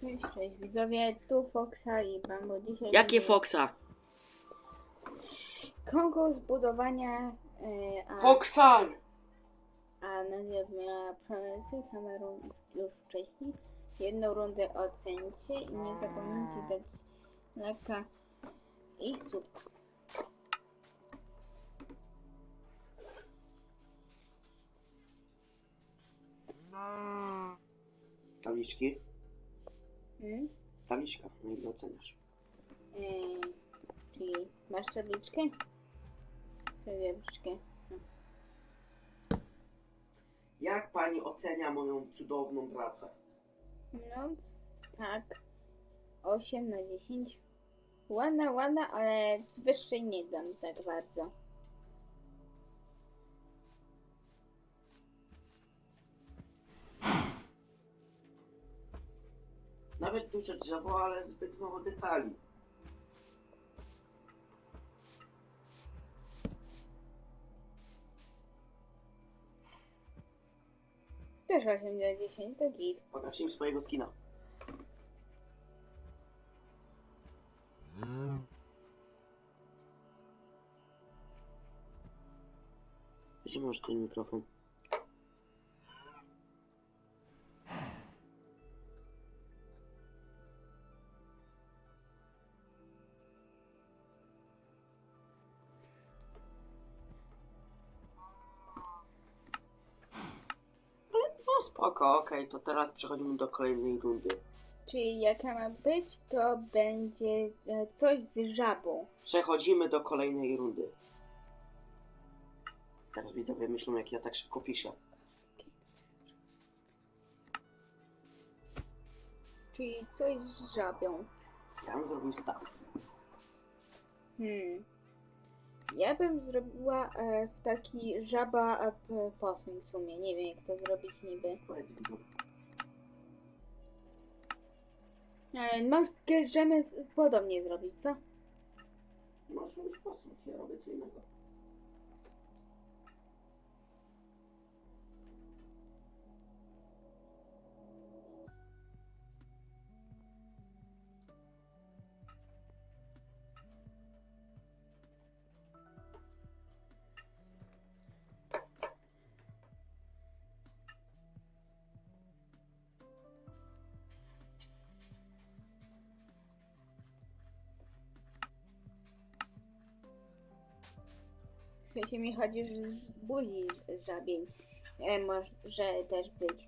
Cześć, cześć widzowie, tu Foxa i Bambo. Dzisiaj Jakie będzie Foxa? Konkurs budowania, e, a, Foxar! a Nadia miała promesy kamerą już wcześniej. Jedną rundę ocencie i nie zapomnijcie dać lajka i sub. Tabliczki? Hmm? Tabliczka, no ile oceniasz? E, czyli masz tabliczkę? Tabliczkę. Jak pani ocenia moją cudowną pracę? No tak. 8 na 10. Ładna, ładna, ale wyższej nie dam tak bardzo. Nawet duże drzewo, ale zbyt mało detali. Też 8 na 10 to git. Pokaż im swojego skina. Gdzie masz ten mikrofon? No spoko, okej, to teraz przechodzimy do kolejnej rundy. Czyli jaka ma być, to będzie e, coś z żabą. Przechodzimy do kolejnej rundy. Teraz widzowie myślą, jak ja tak szybko piszę. Czyli coś z żabią. Ja bym zrobił staw. Hmm. Ja bym zrobiła e, taki żaba e, w sumie. Nie wiem jak to zrobić niby. Ale możemy podobnie zrobić, co? Możesz robić posąg, ja robię co innego. W sensie mi chodzi, że z buzi żabień e, może też być.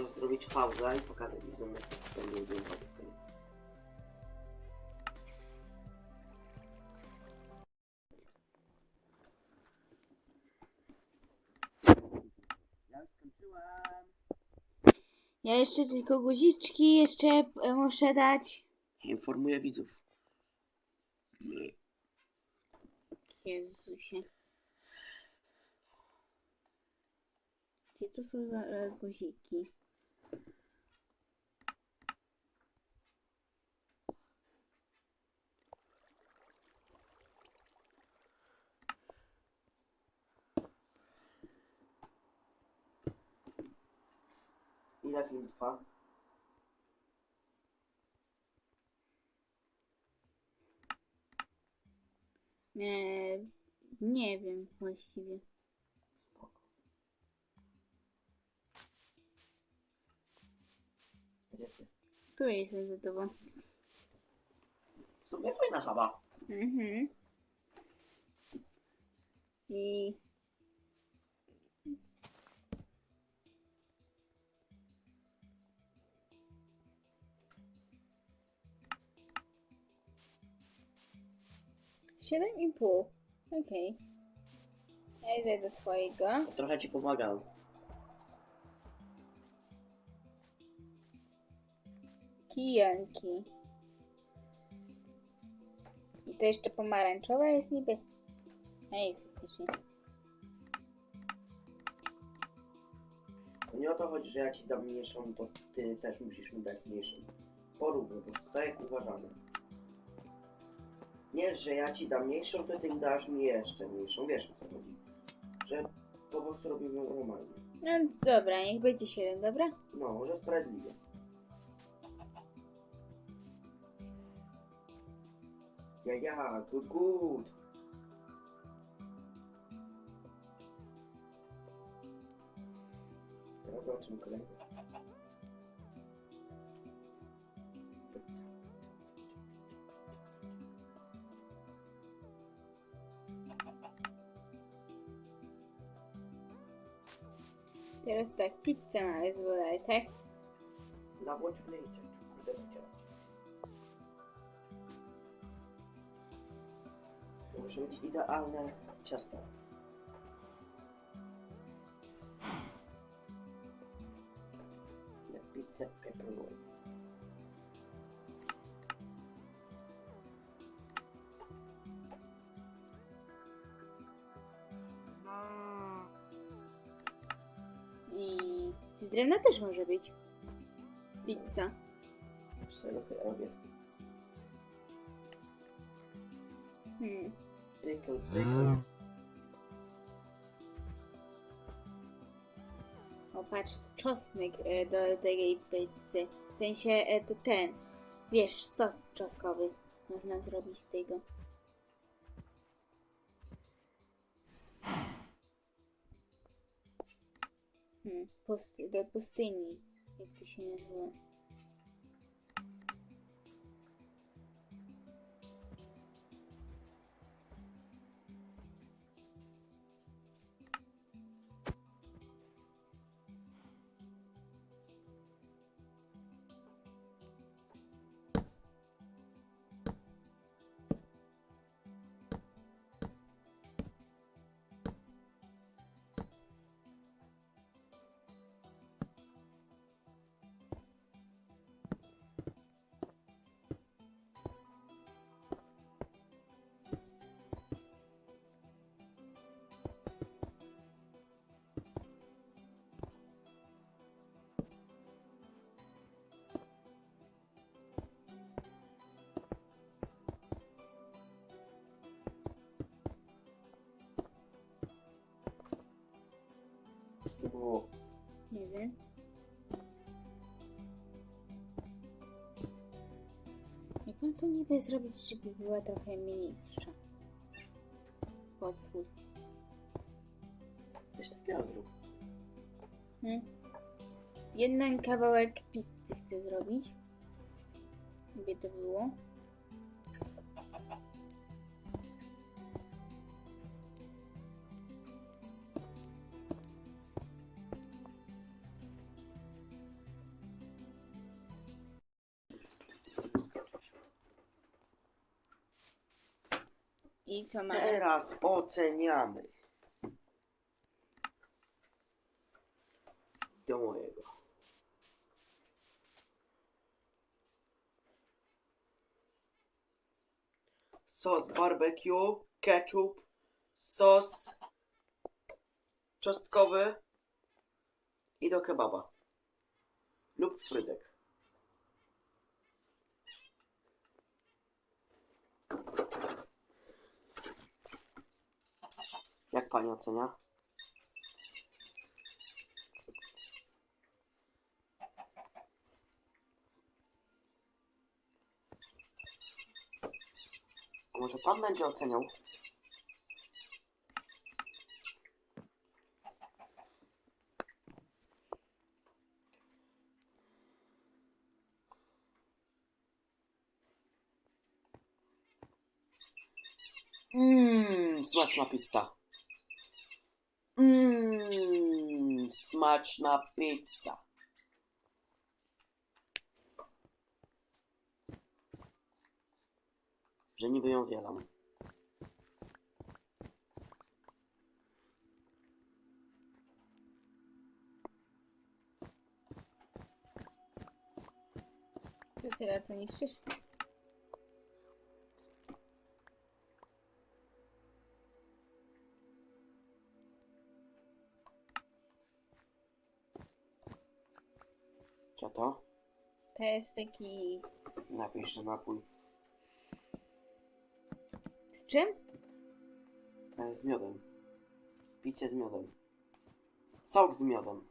Możesz zrobić pauzę i pokazać widzom, jak to będzie wyglądało pod koniec. Ja już skończyłem. Ja jeszcze tylko guziczki jeszcze e, muszę dać. Informuję widzów. Jezusie. Gdzie tu są za e, guziki? Martwa. E, nie wiem właściwie. Spoko. Gdzie ty? Tu jestem za tobą. W sumie fajna. Mhm. I siedem i pół. Okej. Ja idę do swojego. Trochę ci pomagał. Kijanki. I to jeszcze pomarańczowa jest niby. Ej, faktycznie. To nie o to chodzi, że ja ci dam mniejszą, to ty też musisz mi dać mniejszą. Porówno, po prostu tak jak uważamy. Nie, że ja ci dam mniejszą, to ty dasz mi jeszcze mniejszą. Wiesz o co chodzi. Że po prostu robimy normalnie. No dobra, niech będzie 7, dobra? No, może sprawiedliwie. Ja, ja, good, good. Teraz zobaczymy kolejne. Teraz tak, pizzę mamy zbudować, tak? Na włączone i tak, kurde, wyciągnąć. Muszę mieć idealne ciasto. Na pizzę pepperoni. Drewna też może być. Pizza. Czego ja robię? Hmm. Pickle, pickle. O, patrz, czosnek e, do tej pizzy. W sensie e, to ten, wiesz, sos czosnkowy. Można zrobić z tego. Hmm, pusty, do pustyni. To było? Nie wiem. Jak mam to niby zrobić, żeby była trochę mniejsza? Pozwól. Coś takiego zrób. Hmm? Jeden kawałek pizzy chcę zrobić. Gdzie to było? I co mamy? Teraz oceniamy. Do mojego. Sos barbecue, ketchup, sos czosnkowy i do kebaba. Lub frydek. Jak pani ocenia? A może pan będzie oceniał? Mmm, smaczna pizza. Mmm, smaczna pizza. Że niby ją zjadam. Ty sobie to niszczysz? To jest taki... Napisz, że napój. Z czym? E, Z miodem. Picie z miodem. Sok z miodem.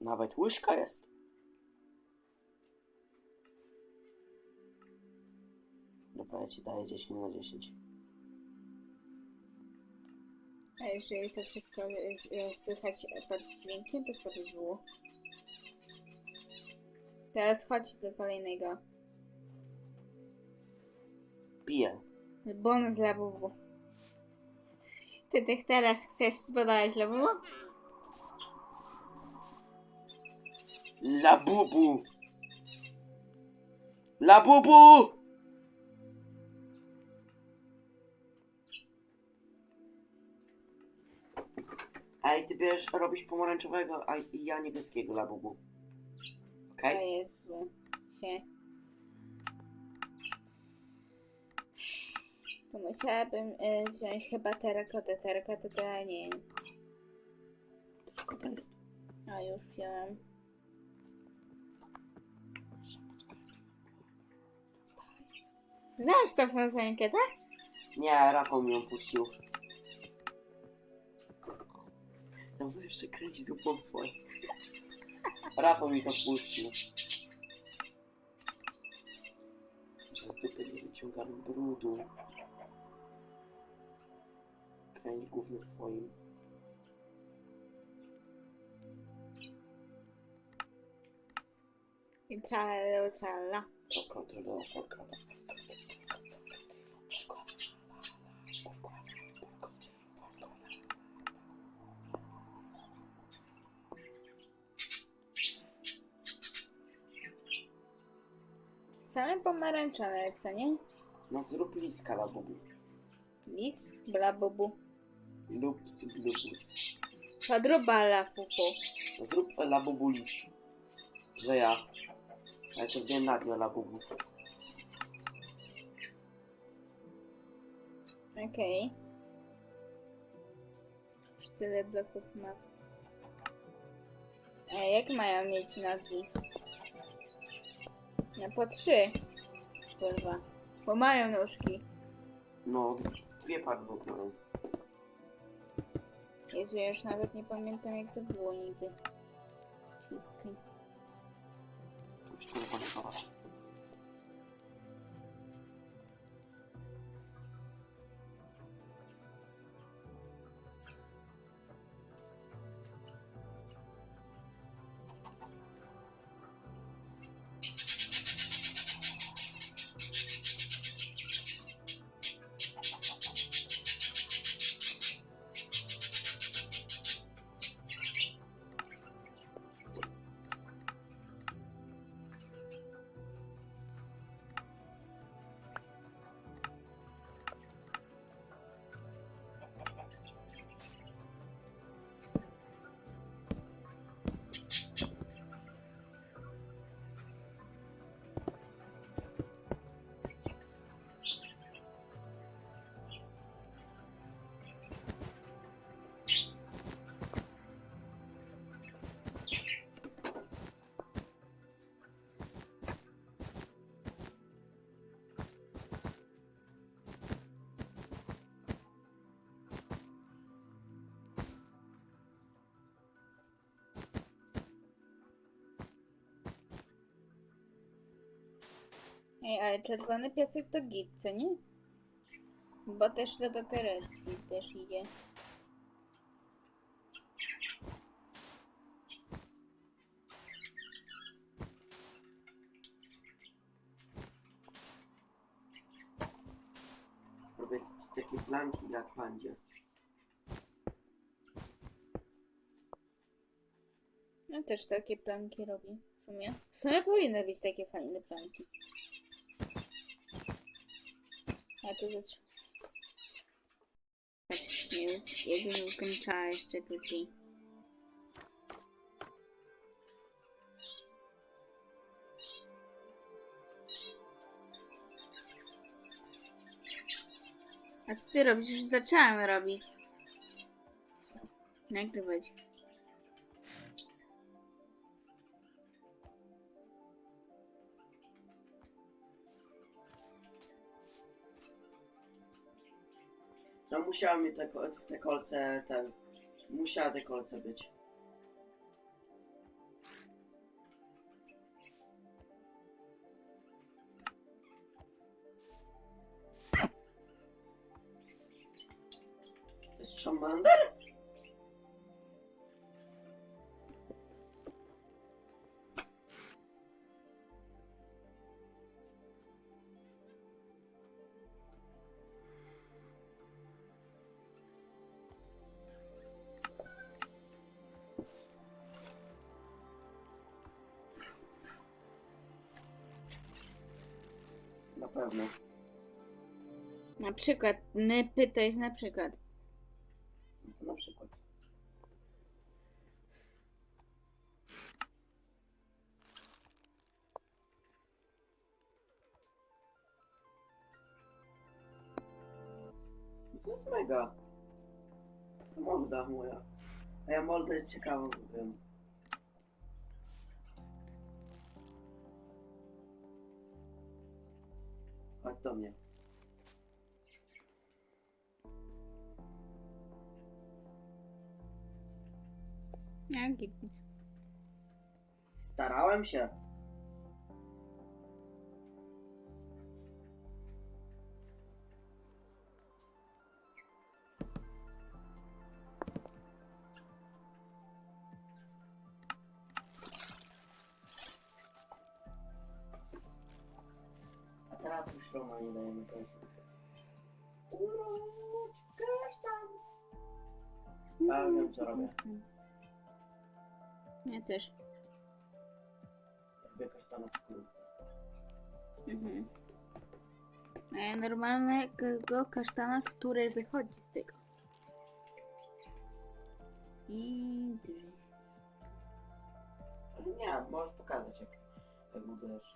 Nawet łyżka jest. Ja ci daję 10 na 10. A jeżeli to wszystko y, y, słychać pod dźwiękiem, to co by było? Teraz chodź do kolejnego. Piję. Bonus dla Bubu. Ty tych teraz chcesz zbadać dla Bubu? La bubu! La bubu! Ej, ty bierzesz, robisz pomarańczowego, a ja niebieskiego la bubu. O Okej? Jezu. Się. To musiałabym y, wziąć chyba terakotę. Terakotę to ja nie wiem. Tylko to jest. A już wziąłem. Znasz tą piosenkę, tak? Nie, Rafał mi ją puścił. Tam jeszcze kręci dupą swoją. Rafał mi to puścił. Że z dupy nie wyciągamy brudu. Kręć głównym swoim. I tralala, tralala. Kontrola, kontrola. Same pomarańczowe, co nie? No zrób liska la bubu. Lis, bla bubu. Lups, blubus. Podruba la fufu. No zrób la bubu lis. Że ja. Ja cię wiem Nadia la bubus. Okej. Już tyle bloków ma. A jak mają mieć nogi? No po trzy. Kurwa. Bo mają nóżki. No, dwie pary nóg mają. Jezu, ja już nawet nie pamiętam jak to było niby. Ej, ale czerwony piasek to git, co nie? Bo też do dekoracji też idzie. Robię takie planki jak pandzie. Ja też takie planki robię. W sumie, w sumie powinny być takie fajne planki. A to rzecz. Tak, nie wiem. Jedną kończała jeszcze tutaj. A co ty robisz? Już zaczęłam robić. Nagrywać. No musiały mi te, te kolce, ten... Musiała te kolce być. To jest Charmander? Pewno. Na przykład, nypy to jest na przykład. No to na przykład. To jest mega. To molda moja. A ja jest ciekawą wiem. Do mnie. Git. Starałem się. Urodź kasztan. Ja wiem, co robię. Ja też. Jakby kasztana w skórce. Mhm. Ja normalnego kasztana, który wychodzi z tego. I drzew. Ale nie, możesz pokazać jak, jak budujesz.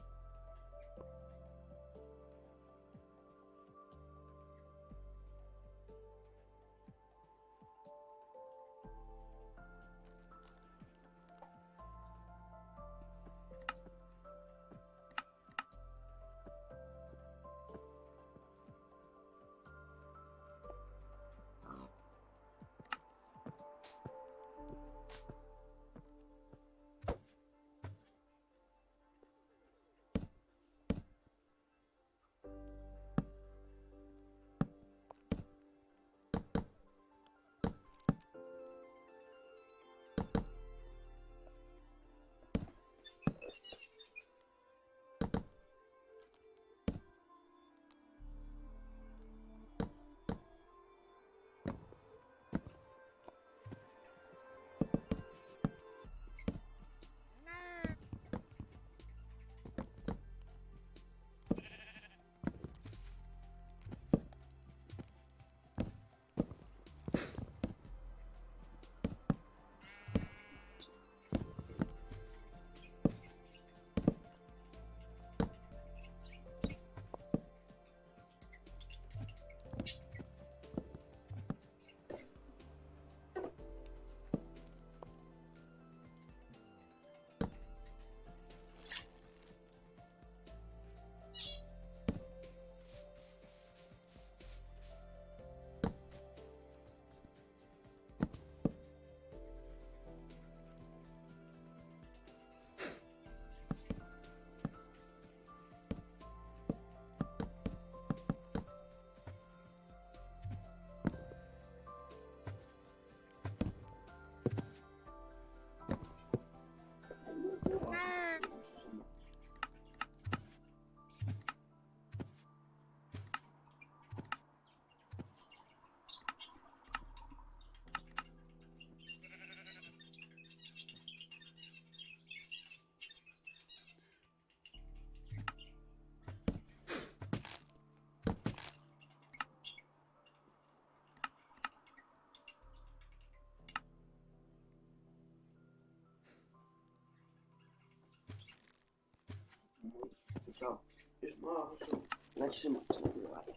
Co? Już możesz. Zatrzymać nagrywanie.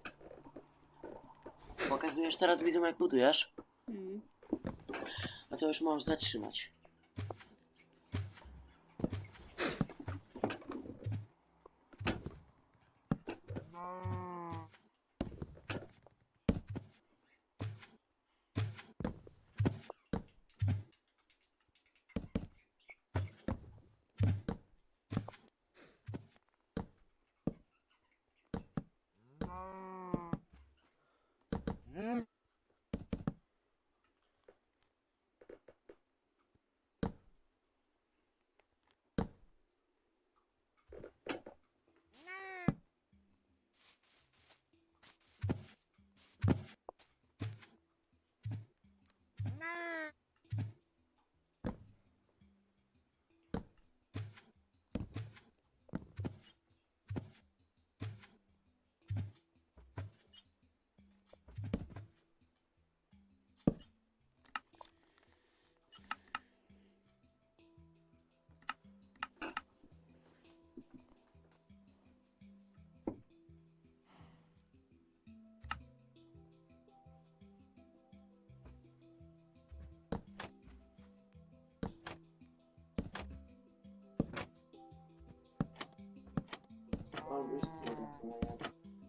Pokazujesz teraz widzom jak budujesz? Mm. No to już możesz zatrzymać. Mm-hmm.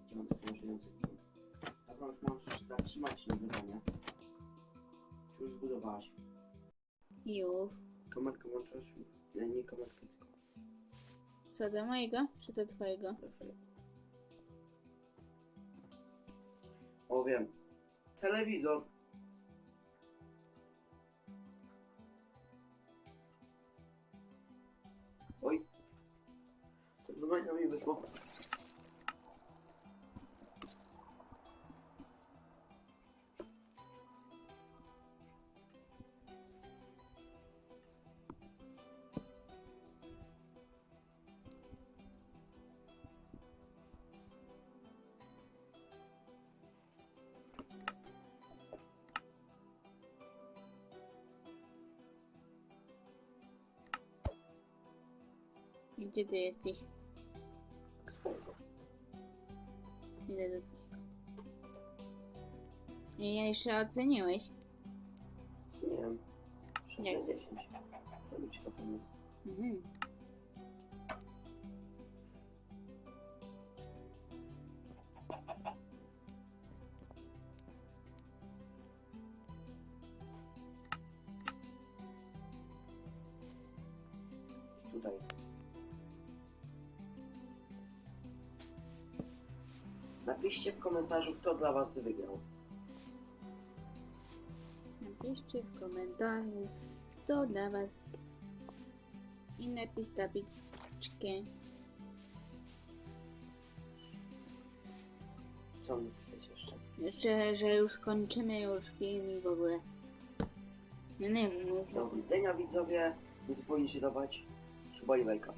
Gdzie mam taki możliwy Dobra, już możesz zatrzymać nagrywanie. Czy już zbudowałaś? Już. Kamerkę włączasz? Nie, nie kamerkę, tylko Co do mojego, czy do twojego? O wiem. Telewizor. Oj. To wymaga mi wysło. Gdzie ty jesteś? Swojego. Idę do twojego. I ja jeszcze oceniłeś. Nie wiem. 6 Nie. na 10. To mi się potem jest. Mhm. Tutaj. Napiszcie w komentarzu, kto dla was wygrał. Napiszcie w komentarzu, kto dla was. I napis tabliczkę. Co mi pisać jeszcze? Jeszcze, że już kończymy już film i w ogóle. No nie wiem, już Do widzenia widzowie. Nie zapomnijcie dawać suba i lajka.